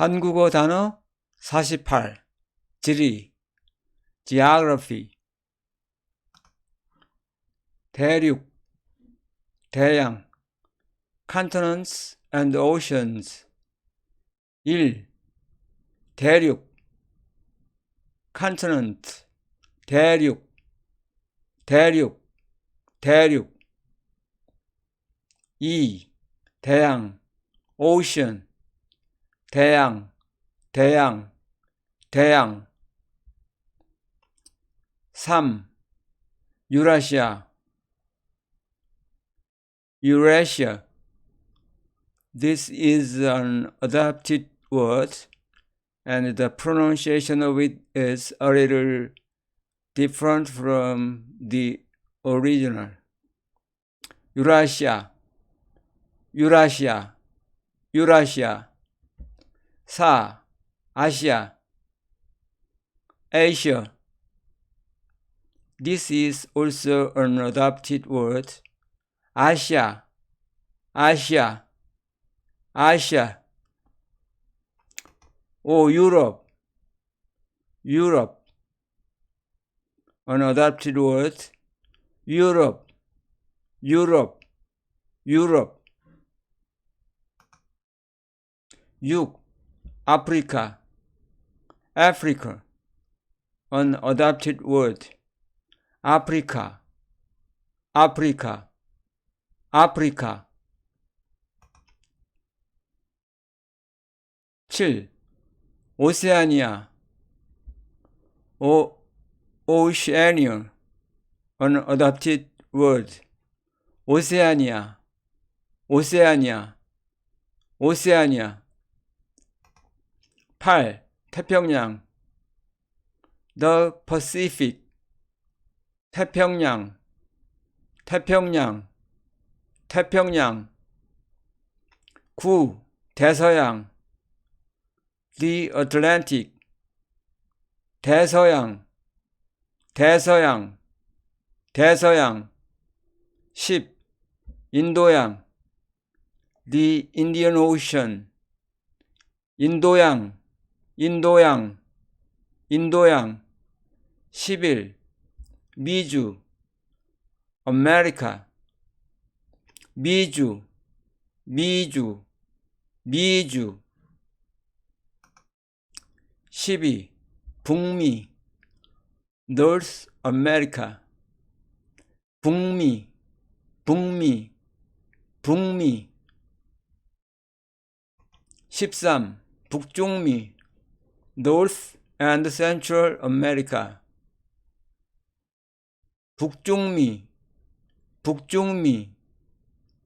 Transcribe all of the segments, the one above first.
한국어 단어 48 지리 geography 대륙 대양 continents and oceans 1. 대륙 continent 대륙 대륙 대륙 2. 대양 ocean 대양 대양 대양 3. 유라시아 Eurasia This is an adapted word and the pronunciation of it is a little different from the original. 유라시 4. 아시아, Asia. This is also an adopted word. 아시아, 아시아, 아시아. 5. 유럽, 유럽. An adopted word. 유럽, 유럽, 유럽. 6. 아프리카, Africa. An adopted word. 아프리카, 아프리카, 아프리카. 7. 오세아니아, 오, 오시아니아. An adopted word. 오세아니아, 오세아니아, 오세아니아. 8. 태평양 The Pacific 태평양 태평양 태평양 9. 대서양 The Atlantic 대서양 대서양 대서양 10. 인도양 The Indian Ocean 인도양 인도양, 인도양, 11. 미주, 아메리카, 미주, 미주, 미주. 12. 북미, North America, 북미, 북미, 북미. 13. 북중미, North and Central America. 북중미, 북중미,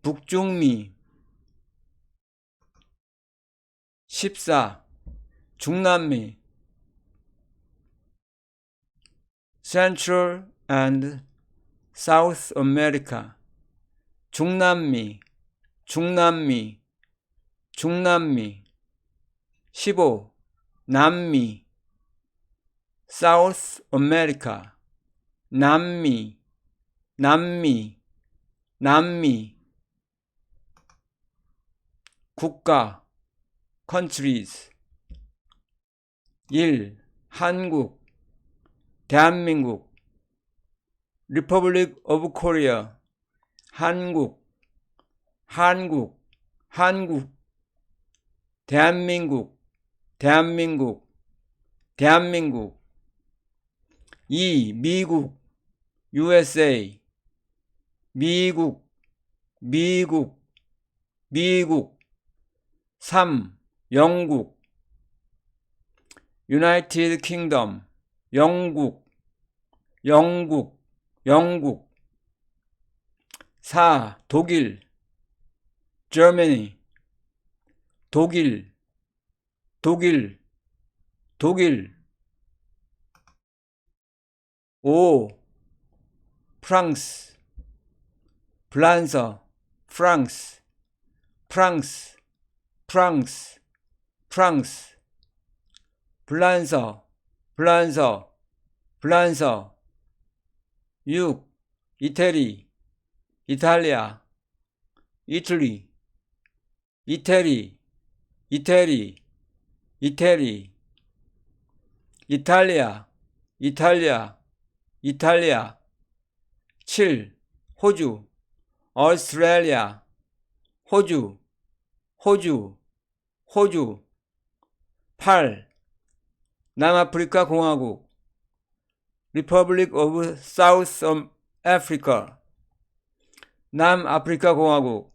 북중미. 14. 중남미, Central and South America. 중남미, 중남미, 중남미. 15. 남미 South America 남미 남미 남미 국가 countries 1. 한국 대한민국 Republic of Korea 한국 한국 한국 대한민국 대한민국, 대한민국. 2. 미국, USA. 미국, 미국, 미국. 3. 영국, United Kingdom. 영국, 영국, 영국. 4. 독일, Germany. 독일, 독일, 독일. 5. 프랑스, 프랑스, 프랑스, 프랑스, 프랑스, 프랑스. 프랑스, 프랑스, 프랑스. 6. 이태리, 이탈리아, 이틀리, 이태리, 이태리. 이태리 이탈리아 이탈리아 이탈리아 7. 호주 오스트레일리아 호주 호주 호주 8. 남아프리카 공화국 Republic of South Africa 남아프리카 공화국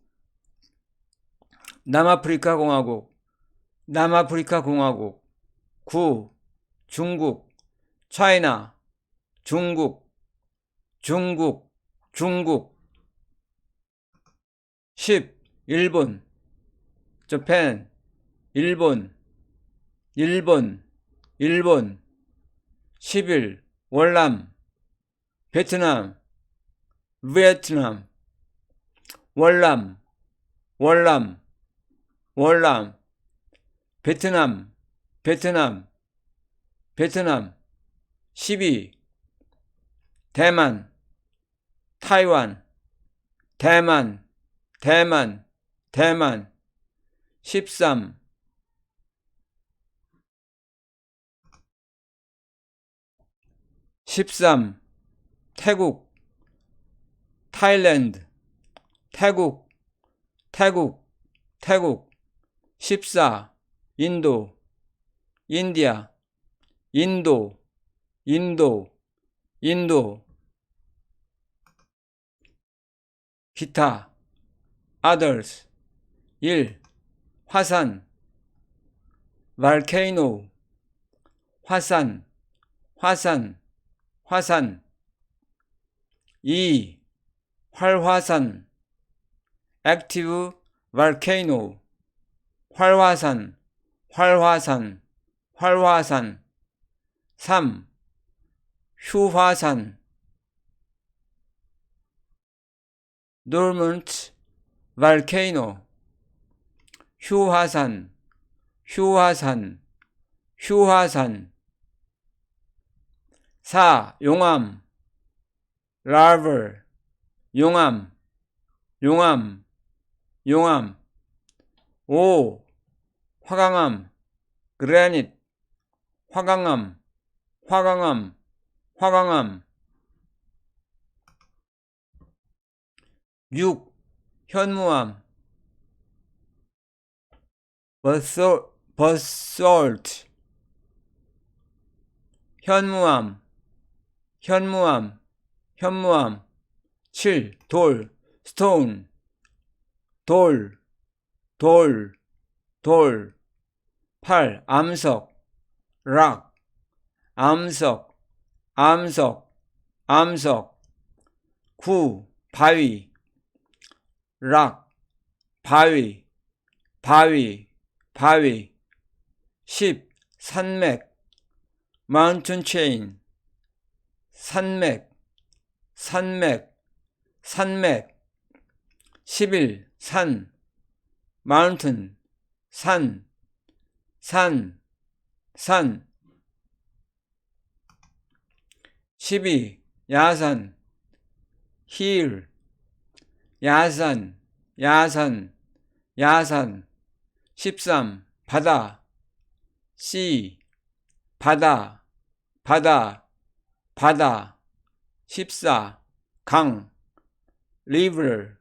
남아프리카 공화국 남아프리카 공화국 9. 중국 차이나 중국 중국 중국 10. 일본 저펜 일본 일본 일본 11. 월남 베트남 베트남 월남 월남 월남 베트남 베트남 베트남 12. 대만 타이완 대만 대만 대만 13. 십삼 태국 타일랜드 태국 태국 태국 십사 인도 인디아 인도 인도 인도 기타 others 1. 화산 volcano 화산 화산 화산 2. 활화산 active volcano 활화산 활화산 활화산 3. 휴화산 dormant volcano 휴화산 휴화산 휴화산 4. 용암 lava 용암 용암 용암 5. 화강암 그라닛 화강암 화강암 화강암 6. 현무암 basalt 현무암 현무암 현무암 7. 돌 stone 돌 돌, 돌 8. 암석 rock 암석 암석 암석 9. 바위 락 바위 바위 바위 10. 산맥 mountain chain 산맥 산맥 산맥 11. 산 mountain 산 산, 산 12. 야산 hill 야산 야산 야산 13. 바다 sea 바다 바다 바다 14. 강 river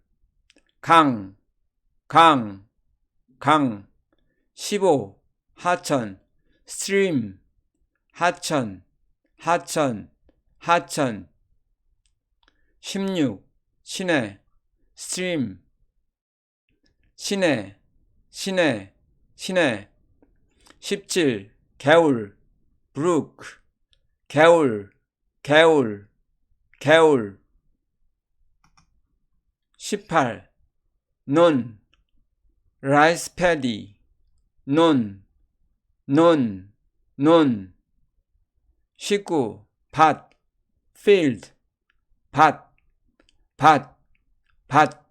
강, 강, 강 15. 하천 stream 하천, 하천, 하천 16. 시내 stream 시내, 시내, 시내 17. 개울 brook 개울, 개울, 개울 18. 논 rice paddy 논, 논, 논 19. 밭. field 밭, 밭, 밭